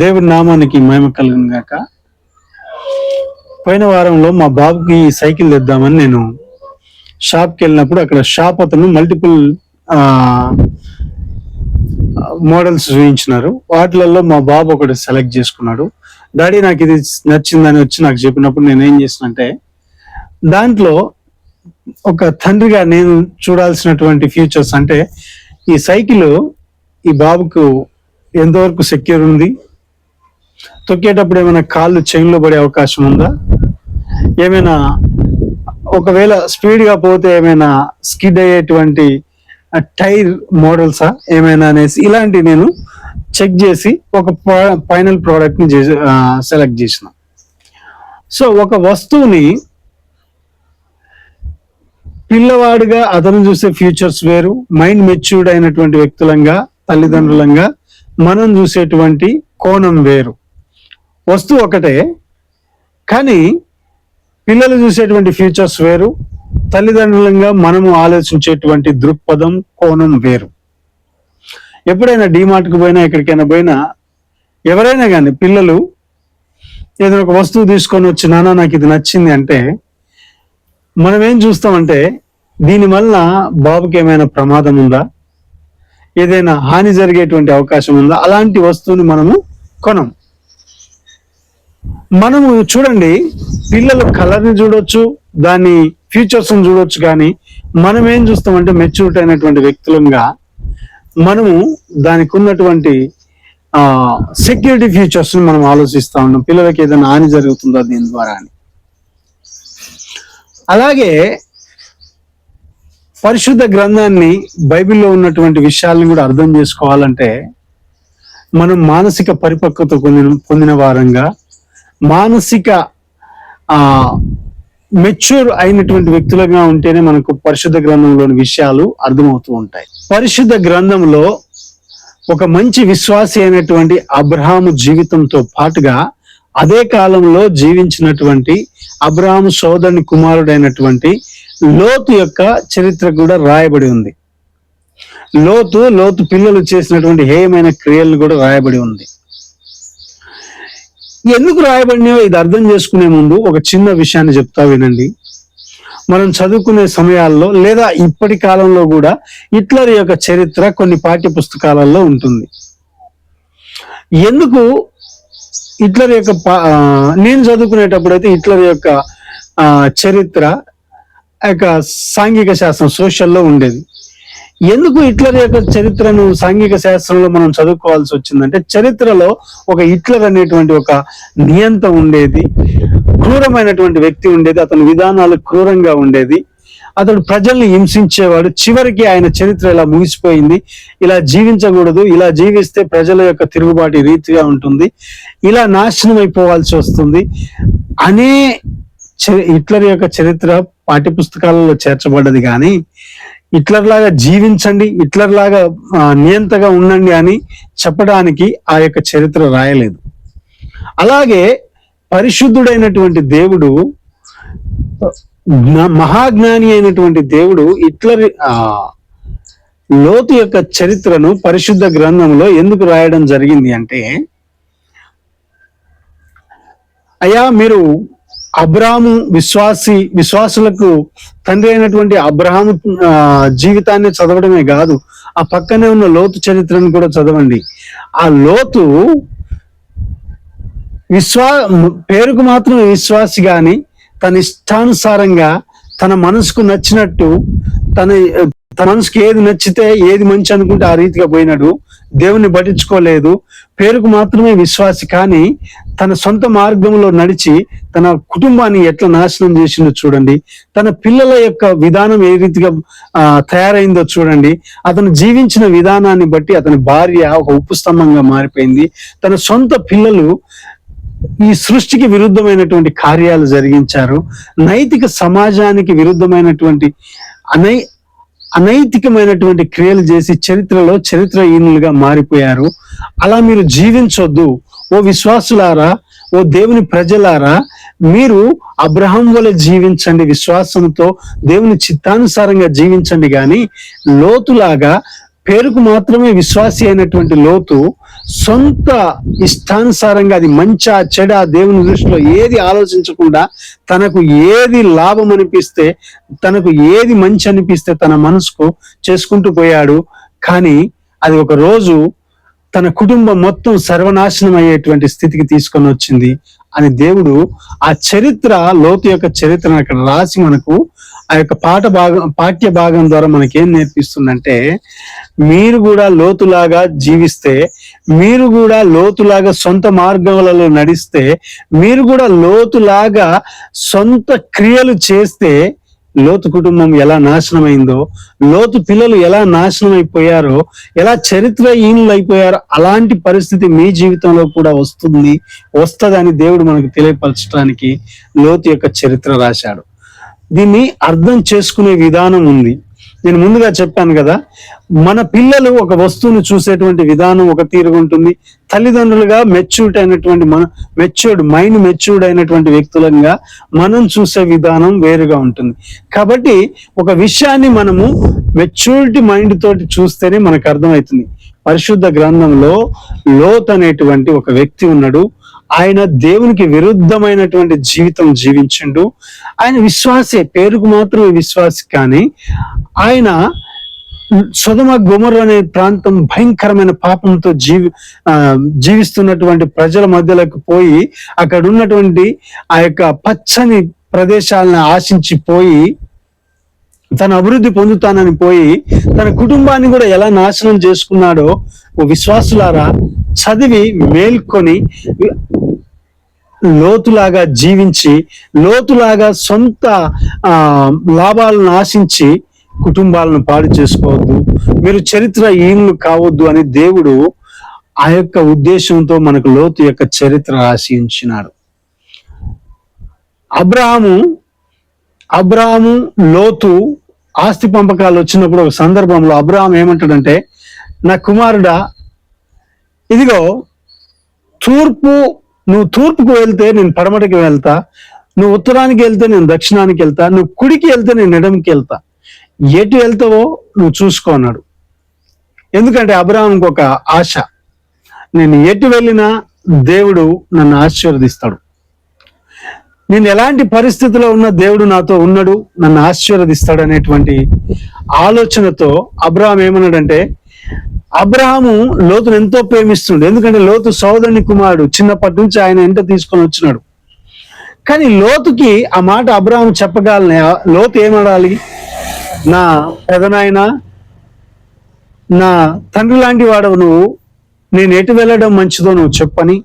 దేవుడి నామానికి మహిమ కలుగును గాక. పోయిన వారంలో మా బాబుకి సైకిల్ తెద్దామని నేను షాప్కి వెళ్ళినప్పుడు అక్కడ షాప్ అతను మల్టిపుల్ మోడల్స్ చూపించినారు వాటిలలో మా బాబు ఒకటి సెలెక్ట్ చేసుకున్నాడు. డాడీ నాకు ఇది నచ్చిందని వచ్చి నాకు చెప్పినప్పుడు నేను ఏం చేసినంటే దాంట్లో ఒక తండ్రిగా నేను చూడాల్సినటువంటి ఫ్యూచర్స్ అంటే ఈ సైకిల్ ఈ బాబుకు ఎంతవరకు సెక్యూర్ ఉంది? తొక్కేటప్పుడు ఏమైనా కాళ్ళు చెవిలో పడే అవకాశం ఉందా? ఏమైనా ఒకవేళ స్పీడ్గా పోతే ఏమైనా స్కిడ్ అయ్యేటువంటి టైర్ మోడల్సా? ఏమైనా అనేసి ఇలాంటి నేను చెక్ చేసి ఒక ఫైనల్ ప్రోడక్ట్ని సెలెక్ట్ చేసిన. సో ఒక వస్తువుని పిల్లవాడుగా అతను చూసే ఫ్యూచర్స్ వేరు మైండ్ మెచ్యూర్డ్ అయినటువంటి వ్యక్తులంగా తల్లిదండ్రులంగా మనం చూసేటువంటి కోణం వేరు. వస్తువు ఒకటే కానీ పిల్లలు చూసేటువంటి ఫ్యూచర్స్ వేరు తల్లిదండ్రులంగా మనము ఆలోచించేటువంటి దృక్పథం కోణం వేరు. ఎప్పుడైనా డిమార్ట్కి పోయినా ఎక్కడికైనా పోయినా ఎవరైనా కానీ పిల్లలు ఏదైనా ఒక వస్తువు తీసుకొని వచ్చి నాన్న నాకు ఇది నచ్చింది అంటే మనం ఏం చూస్తామంటే దీనివల్ల బాబుకి ఏమైనా ప్రమాదం ఉందా? ఏదైనా హాని జరిగేటువంటి అవకాశం ఉందా? అలాంటి వస్తువుని మనము కొనం. మనము చూడండి పిల్లలు కలర్ని చూడొచ్చు దాని ఫ్యూచర్స్ చూడొచ్చు కానీ మనం ఏం చూస్తామంటే మెచ్యూరిటీ అయినటువంటి వ్యక్తులంగా మనము దానికి ఉన్నటువంటి ఆ సెక్యూరిటీ ఫీచర్స్ని మనం ఆలోచిస్తా ఉన్నాం. పిల్లలకి ఏదైనా హాని జరుగుతుందా దీని ద్వారా అని. అలాగే పరిశుద్ధ గ్రంథాన్ని బైబిల్లో ఉన్నటువంటి విషయాలను కూడా అర్థం చేసుకోవాలంటే మనం మానసిక పరిపక్వత పొందిన పొందిన వారంగా మానసిక ఆ మెచ్యూర్ అయినటువంటి వ్యక్తులుగా ఉంటేనే మనకు పరిశుద్ధ గ్రంథంలోని విషయాలు అర్థమవుతూ ఉంటాయి. పరిశుద్ధ గ్రంథంలో ఒక మంచి విశ్వాసి అయినటువంటి అబ్రహాము జీవితంతో పాటుగా అదే కాలంలో జీవించినటువంటి అబ్రహాము సోదరుని కుమారుడైనటువంటి లోతు యొక్క చరిత్ర కూడా రాయబడి ఉంది. లోతు లోతు పిల్లలు చేసినటువంటి హేయమైన క్రియలు కూడా రాయబడి ఉంది. ఎందుకు రాయబడినాయో ఇది అర్థం చేసుకునే ముందు ఒక చిన్న విషయాన్ని చెప్తా వినండి. మనం చదువుకునే సమయాల్లో లేదా ఇప్పటి కాలంలో కూడా హిట్లర్ యొక్క చరిత్ర కొన్ని పాఠ్య పుస్తకాలలో ఉంటుంది. ఎందుకు హిట్లర్ యొక్క పా- నేను చదువుకునేటప్పుడు అయితే హిట్లర్ యొక్క ఆ, చరిత్ర యొక్క సాంఘిక శాస్త్రం సోషల్లో ఉండేది. ఎందుకు హిట్లర్ యొక్క చరిత్రను సాంఘిక శాస్త్రంలో మనం చదువుకోవాల్సి వచ్చిందంటే చరిత్రలో ఒక హిట్లర్ అనేటువంటి ఒక నియంత ఉండేది క్రూరమైనటువంటి వ్యక్తి ఉండేది అతని విధానాలు క్రూరంగా ఉండేది. అతడు ప్రజల్ని హింసించేవాడు. చివరికి ఆయన చరిత్ర ఇలా ముగిసిపోయింది. ఇలా జీవించకూడదు ఇలా జీవిస్తే ప్రజల యొక్క తిరుగుబాటు రీతిగా ఉంటుంది. ఇలా నాశనం అయిపోవాల్సి వస్తుంది. అనే చరి- హిట్లర్ యొక్క చరిత్ర పాఠ్య పుస్తకాలలో చేర్చబడ్డది కానీ హిట్లర్ లాగా జీవించండి హిట్లర్ లాగా నియంతగా ఉండండి అని చెప్పడానికి ఆ యొక్క చరిత్ర రాయలేదు. అలాగే పరిశుద్ధుడైనటువంటి దేవుడు మహాజ్ఞాని అయినటువంటి దేవుడు హిట్లర్ ఆ లోతు యొక్క చరిత్రను పరిశుద్ధ గ్రంథంలో ఎందుకు రాయడం జరిగింది అంటే అయ్యా మీరు అబ్రాహాము విశ్వాసి విశ్వాసులకు తండ్రి అయినటువంటి అబ్రహాము జీవితాన్ని చదవడమే కాదు ఆ పక్కనే ఉన్న లోతు చరిత్రను కూడా చదవండి. ఆ లోతు విశ్వా పేరుకు మాత్రం విశ్వాసి కానీ తన ఇష్టానుసారంగా తన మనసుకు నచ్చినట్టు తన తన మనసుకు ఏది నచ్చితే ఏది మంచి అనుకుంటే ఆ రీతిగా పోయినాడు. దేవుని పట్టించుకోలేదు. పేరుకు మాత్రమే విశ్వాసి కానీ తన సొంత మార్గంలో నడిచి తన కుటుంబాన్ని ఎట్లా నాశనం చేసిందో చూడండి. తన పిల్లల యొక్క విధానం ఏ రీతిగా తయారైందో చూడండి. అతను జీవించిన విధానాన్ని బట్టి అతని భార్య ఒక ఉప్పు స్తంభంగా మారిపోయింది. తన సొంత పిల్లలు ఈ సృష్టికి విరుద్ధమైనటువంటి కార్యాలు జరిగించారు. నైతిక సమాజానికి విరుద్ధమైనటువంటి అనై అనైతికమైనటువంటి క్రియలు చేసి చరిత్రలో చరిత్రహీనులుగా మారిపోయారు. అలా మీరు జీవించొద్దు. ఓ విశ్వాసులారా ఓ దేవుని ప్రజలారా మీరు అబ్రహం వలె జీవించండి విశ్వాసంతో దేవుని చిత్తానుసారంగా జీవించండి కానీ లోతులాగా పేరుకు మాత్రమే విశ్వాసి అయినటువంటి లోతు సొంత ఇష్టానుసారంగా అది మంచా చెడ దేవుని దృష్టిలో ఏది ఆలోచించకుండా తనకు ఏది లాభం అనిపిస్తే తనకు ఏది మంచి అనిపిస్తే తన మనసుకు చేసుకుంటూ పోయాడు. కానీ అది ఒక రోజు తన కుటుంబం మొత్తం సర్వనాశనం అయ్యేటువంటి స్థితికి తీసుకొని వచ్చింది అని దేవుడు ఆ చరిత్ర లోతు యొక్క చరిత్రను అక్కడ రాసి మనకు ఆ యొక్క పాట భాగం పాఠ్య భాగం ద్వారా మనకేం నేర్పిస్తుందంటే మీరు కూడా లోతులాగా జీవిస్తే మీరు కూడా లోతులాగా సొంత మార్గములలో నడిస్తే మీరు కూడా లోతులాగా సొంత క్రియలు చేస్తే లోతు కుటుంబం ఎలా నాశనమైందో లోతు పిల్లలు ఎలా నాశనం అయిపోయారో ఎలా చరిత్రహీనులు అయిపోయారో అలాంటి పరిస్థితి మీ జీవితంలో కూడా వస్తుంది వస్తుందని దేవుడు మనకు తెలియపరచడానికి లోతు యొక్క చరిత్ర రాశాడు. దీన్ని అర్థం చేసుకునే విధానం ఉంది. నేను ముందుగా చెప్పాను కదా మన పిల్లలు ఒక వస్తువును చూసేటువంటి విధానం ఒక తీరుగా ఉంటుంది. తల్లిదండ్రులుగా మెచ్యూర్డ్ అయినటువంటి మన మెచ్యూర్డ్ మైండ్ మెచ్యూర్డ్ అయినటువంటి వ్యక్తులంగా మనం చూసే విధానం వేరుగా ఉంటుంది. కాబట్టి ఒక విషయాన్ని మనము మెచ్యూరిటీ మైండ్ తోటి చూస్తేనే మనకు అర్థమవుతుంది. పరిశుద్ధ గ్రంథంలో లోత్ అనేటువంటి ఒక వ్యక్తి ఉన్నాడు. ఆయన దేవునికి విరుద్ధమైనటువంటి జీవితం జీవించిండు. ఆయన విశ్వాసే పేరుకు మాత్రమే విశ్వాసి కానీ ఆయన సుధమ గుమర్ అనే ప్రాంతం భయంకరమైన పాపంతో జీవి జీవిస్తున్నటువంటి ప్రజల మధ్యలోకి పోయి అక్కడ ఉన్నటువంటి ఆ యొక్క పచ్చని ప్రదేశాలను ఆశించి పోయి తన అభివృద్ధి పొందుతానని పోయి తన కుటుంబాన్ని కూడా ఎలా నాశనం చేసుకున్నాడో ఓ విశ్వాసులారా చదివి మేల్కొని లోతులాగా జీవించి లోతులాగా సొంత లాభాలను ఆశించి కుటుంబాలను పాడు చేసుకోవద్దు. మీరు చరిత్ర ఈనులు కావద్దు అని దేవుడు ఆ యొక్క ఉద్దేశంతో మనకు లోతు యొక్క చరిత్ర రాసి అబ్రాహము అబ్రాహము లోతు ఆస్తి పంపకాలు వచ్చినప్పుడు ఒక సందర్భంలో అబ్రహాం ఏమంటాడంటే నా కుమారుడా ఇదిగో తూర్పు నువ్వు తూర్పుకు వెళ్తే నేను పడమటికి వెళ్తా నువ్వు ఉత్తరానికి వెళ్తే నేను దక్షిణానికి వెళ్తా నువ్వు కుడికి వెళ్తే నేను ఎడమకి వెళ్తా. ఎటు వెళ్తావో నువ్వు చూసుకో అన్నాడు. ఎందుకంటే అబ్రాహంకి ఒక ఆశ నేను ఎటు వెళ్ళినా దేవుడు నన్ను ఆశీర్వదిస్తాడు. నేను ఎలాంటి పరిస్థితిలో ఉన్న దేవుడు నాతో ఉన్నాడు నన్ను ఆశీర్వదిస్తాడు అనేటువంటి ఆలోచనతో అబ్రాహం ఏమన్నాడంటే అబ్రహాము లోతును ఎంతో ప్రేమిస్తుండే. ఎందుకంటే లోతు సోదరుని కుమారుడు. చిన్నప్పటి నుంచి ఆయన ఎంట తీసుకొని వచ్చినాడు. కానీ లోతుకి ఆ మాట అబ్రహాం చెప్పగలనే. లోతు ఏమడాలి నా పెదనాయన నా తండ్రి లాంటి వాడవు నువ్వు. నేను ఎటు వెళ్ళడం మంచిదో నువ్వు చెప్పని.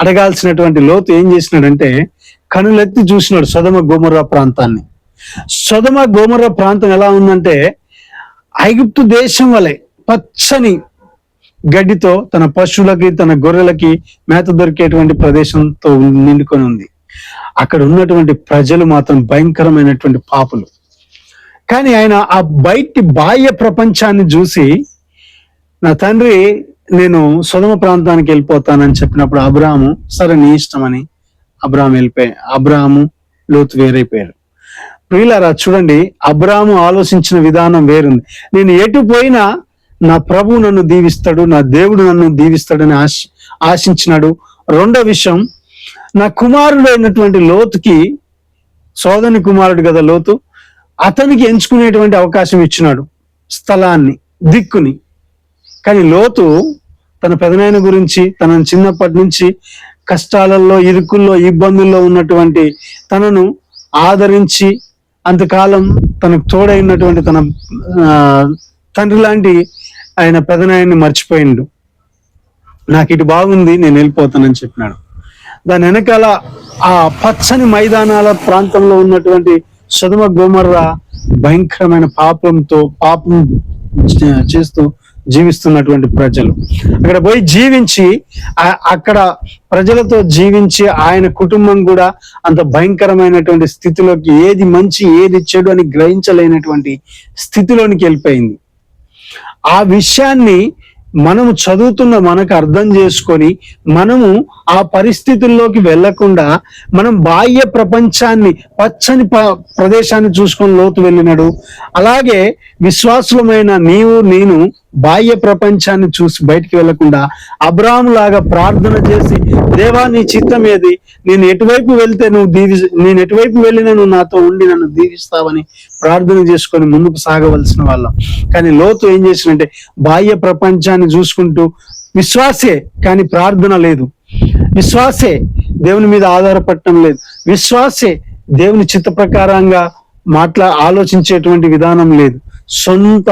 అడగాల్సినటువంటి లోతు ఏం చేసినాడంటే కనులెత్తి చూసినాడు సొదమ గోమర్రా ప్రాంతాన్ని. సొదమ గోమర్రా ప్రాంతం ఎలా ఉందంటే ఐగుప్తు దేశం వలె పచ్చని గడ్డితో తన పశువులకి తన గొర్రెలకి మేత దొరికేటువంటి ప్రదేశంతో నిండుకొని ఉంది. అక్కడ ఉన్నటువంటి ప్రజలు మాత్రం భయంకరమైనటువంటి పాపులు. కానీ ఆయన ఆ బయటి బాహ్య ప్రపంచాన్ని చూసి నా తండ్రి నేను సుధమ ప్రాంతానికి వెళ్ళిపోతానని చెప్పినప్పుడు అబ్రాహము సరే నీ ఇష్టమని అబ్రాహం వెళ్ళిపోయి అబ్రాహము లోతు వేరైపోయారు ప్రియులారా చూడండి అబ్రాహము ఆలోచించిన విధానం వేరుంది. నేను ఎటు పోయినా నా ప్రభు నన్ను దీవిస్తాడు నా దేవుడు నన్ను దీవిస్తాడని ఆశ ఆశించినాడు. రెండో విషయం నా కుమారుడు అయినటువంటి లోతుకి సోదరుని కుమారుడు కదా లోతు అతనికి ఎంచుకునేటువంటి అవకాశం ఇచ్చినాడు స్థలాన్ని దిక్కుని. కానీ లోతు తన పెదనాయన గురించి తన చిన్నప్పటి నుంచి కష్టాలలో ఇరుకుల్లో ఇబ్బందుల్లో ఉన్నటువంటి తనను ఆదరించి అంతకాలం తనకు తోడైనటువంటి తన తండ్రి లాంటి ఆయన పెదనాయన్ని మర్చిపోయిండు. నాకు ఇటు బాగుంది నేను వెళ్ళిపోతానని చెప్పినాడు. దాని వెనకాల ఆ పచ్చని మైదానాల ప్రాంతంలో ఉన్నటువంటి సుధమ గోమర్ర భయంకరమైన పాపంతో పాపం చేస్తూ జీవిస్తున్నటువంటి ప్రజలు. అక్కడ పోయి జీవించి అక్కడ ప్రజలతో జీవించి ఆయన కుటుంబం కూడా అంత భయంకరమైనటువంటి స్థితిలోకి ఏది మంచి ఏది చెడు అని గ్రహించలేనటువంటి స్థితిలోనికి వెళ్ళిపోయింది. ఆ విషయాన్ని మనము చదువుతున్న మనకు అర్థం చేసుకొని మనము ఆ పరిస్థితుల్లోకి వెళ్ళకుండా మనం బాహ్య ప్రపంచాన్ని పచ్చని ప్రదేశాన్ని చూసుకొని లోతు వెళ్ళినాడు అలాగే విశ్వాసులమైన నీవు నేను బాహ్య ప్రపంచాన్ని చూసి బయటికి వెళ్ళకుండా అబ్రాహం లాగా ప్రార్థన చేసి దేవా నీ చిత్తం ఏది? నేను ఎటువైపు వెళ్తే నువ్వు దీవి నేను ఎటువైపు వెళ్ళినా నువ్వు నాతో ఉండి నన్ను దీవిస్తావని ప్రార్థన చేసుకొని ముందుకు సాగవలసిన వాళ్ళం. కానీ లోతు ఏం చేసినంటే బాహ్య ప్రపంచాన్ని చూసుకుంటూ విశ్వాసే కానీ ప్రార్థన లేదు. విశ్వాసే దేవుని మీద ఆధారపడటం లేదు. విశ్వాసే దేవుని చిత్త ప్రకారంగా మాట్లా ఆలోచించేటువంటి విధానం లేదు. సొంత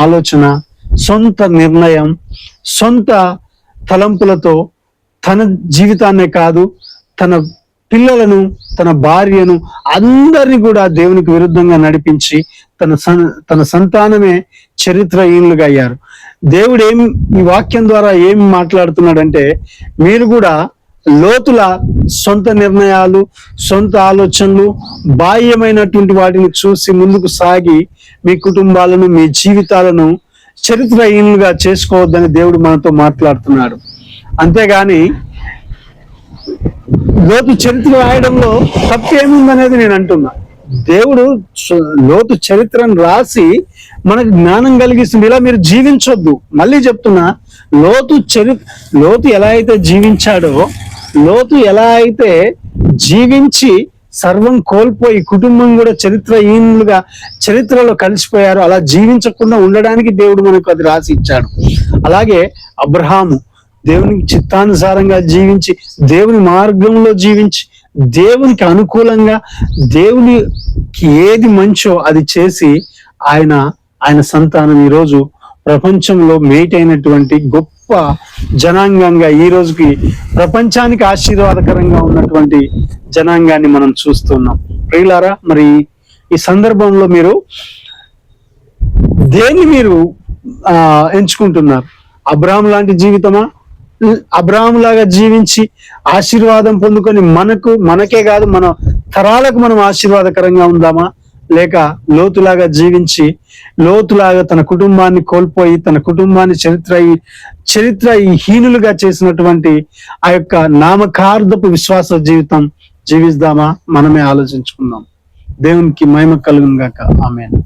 ఆలోచన సొంత నిర్ణయం సొంత తలంపులతో తన జీవితాన్నే కాదు తన పిల్లలను తన భార్యను అందరిని కూడా దేవునికి విరుద్ధంగా నడిపించి తన సన్ తన సంతానమే చరిత్రహీనులుగా అయ్యారు. దేవుడు ఏం ఈ వాక్యం ద్వారా ఏం మాట్లాడుతున్నాడంటే మీరు కూడా లోతుల సొంత నిర్ణయాలు సొంత ఆలోచనలు బాహ్యమైనటువంటి వాటిని చూసి ముందుకు సాగి మీ కుటుంబాలను మీ జీవితాలను చరిత్రహీనులుగా చేసుకోవద్దని దేవుడు మనతో మాట్లాడుతున్నాడు. అంతేగాని లోతు చరిత్ర రాయడంలో తప్పేముందనేది నేను అంటున్నా. దేవుడు లోతు చరిత్రను రాసి మనకు జ్ఞానం కలిగిస్తుంది. ఇలా మీరు జీవించొద్దు. మళ్ళీ చెప్తున్నా లోతు చరి లోతు ఎలా అయితే జీవించాడో లోతు ఎలా అయితే జీవించి సర్వం కోల్పోయి కుటుంబం కూడా చరిత్రహీనులుగా చరిత్రలో కలిసిపోయారు. అలా జీవించకుండా ఉండడానికి దేవుడు మనకు అది రాసి ఇచ్చాడు. అలాగే అబ్రహాము దేవునికి చిత్తానుసారంగా జీవించి దేవుని మార్గంలో జీవించి దేవునికి అనుకూలంగా దేవునికి ఏది మంచో అది చేసి ఆయన ఆయన సంతానం ఈరోజు ప్రపంచంలో మేటైనటువంటి గొప్ప గొప్ప జనాంగంగా ఈ రోజుకి ప్రపంచానికి ఆశీర్వాదకరంగా ఉన్నటువంటి జనాంగాన్ని మనం చూస్తున్నాం. ప్రియులారా మరి ఈ సందర్భంలో మీరు దేన్ని మీరు ఆ ఎంచుకుంటున్నారు? అబ్రాహం లాంటి జీవితమా? అబ్రాహం లాగా జీవించి ఆశీర్వాదం పొందుకొని మనకు మనకే కాదు మన తరాలకు మనం ఆశీర్వాదకరంగా ఉందామా? లేక లోతులాగా జీవించి లోతులాగా తన కుటుంబాన్ని కోల్పోయి తన కుటుంబాన్ని చరిత్ర చరిత్ర హీనులుగా చేసినటువంటి ఆ యొక్క నామకార్థపు విశ్వాస జీవితం జీవిస్తామా? మనమే ఆలోచించుకుందాం. దేవునికి మహిమ కలుగునుగాక. ఆమెను.